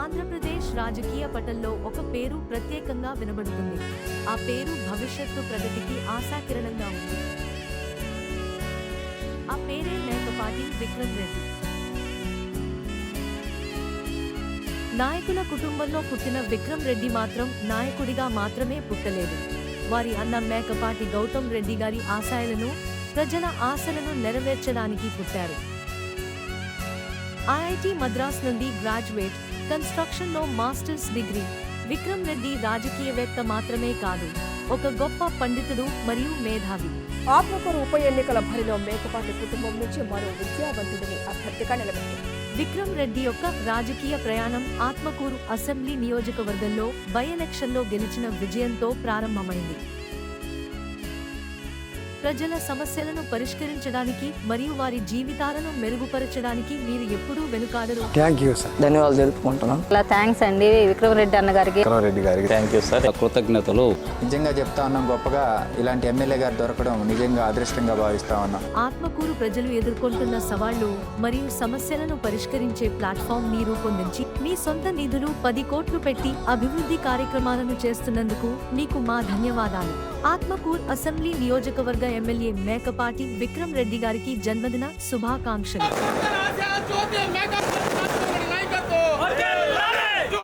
ఆంధ్రప్రదేశ్ రాజకీయ పటంలో ఒక పేరు ప్రత్యేకంగా వినబడుతుంది. ఆ పేరు భవిష్యత్తు ప్రగతికి ఆశాకిరణంగా ఉంది. ఆ పేరే మేకపాటి విక్రమ్ రెడ్డి. నాయకుల కుటుంబంలో పుట్టిన విక్రమ్ రెడ్డి మాత్రం నాయకుడిగా మాత్రమే పుట్టలేదు. వారి అన్న మేకపాటి గౌతమ్ రెడ్డి గారి ఆశయాలను ప్రజల ఆశలను నెరవేర్చడానికి పుట్టారు. ఐఐటి మద్రాస్ నుండి గ్రాడ్యుయేట్ కన్స్ట్రక్షన్లో మాస్టర్స్ డిగ్రీ. విక్రమ్ రెడ్డి రాజకీయవేత్త మాత్రమే కాదు ఒక గొప్ప పండితుడు మరియు మేధావి. ఆత్మకూరు ఉప ఎన్నికల బరిలో మేకపాటి కుటుంబం నుంచి మరో విద్యావంతుడిని అభ్యర్థిగా నిలబెట్టింది విక్రమ్ రెడ్డి యొక్క రాజకీయ ప్రయాణం ఆత్మకూరు అసెంబ్లీ నియోజకవర్గంలో బై ఎలక్షన్లో గెలిచిన విజయంతో ప్రారంభమైంది. ప్రజల సమస్యలను పరిష్కరించడానికి మరియు వారి జీవితాలను మెరుగుపరచడానికి మీరు ఎప్పుడూ వెనుకాడరు. థ్యాంక్ యూ సార్ ధన్యవాదాలు తెలుపుకుంటున్నాం. చాలా థ్యాంక్స్ అండి విక్రమ్ రెడ్డి అన్న గారికి. రెడ్డి గారికి థ్యాంక్ యూ సార్ కృతజ్ఞతలు. నిజంగా చెప్తా ఉన్నాం గొప్పగా ఇలాంటి ఎమ్మెల్యే గారు దొరకడం నిజంగా అదృష్టంగా భావిస్తా ఉన్నాం. ఆత్మకూరు ప్రజలు ఎదుర్కొంటున్న సవాళ్ళు మరియు సమస్యలను పరిష్కరించే ప్లాట్ఫామ్ని రూపొందించి మీ సొంత నిధులు పది కోట్లు పెట్టి అభివృద్ధి కార్యక్రమాలను చేస్తున్నందుకు మీకు మా ధన్యవాదాలు. ఆత్మకూర్ అసెంబ్లీ నియోజకవర్గ ఎమ్మెల్యే మేకపాటి విక్రమ్ రెడ్డి గారికి జన్మదిన శుభాకాంక్షలు జ్యోతి మేకప్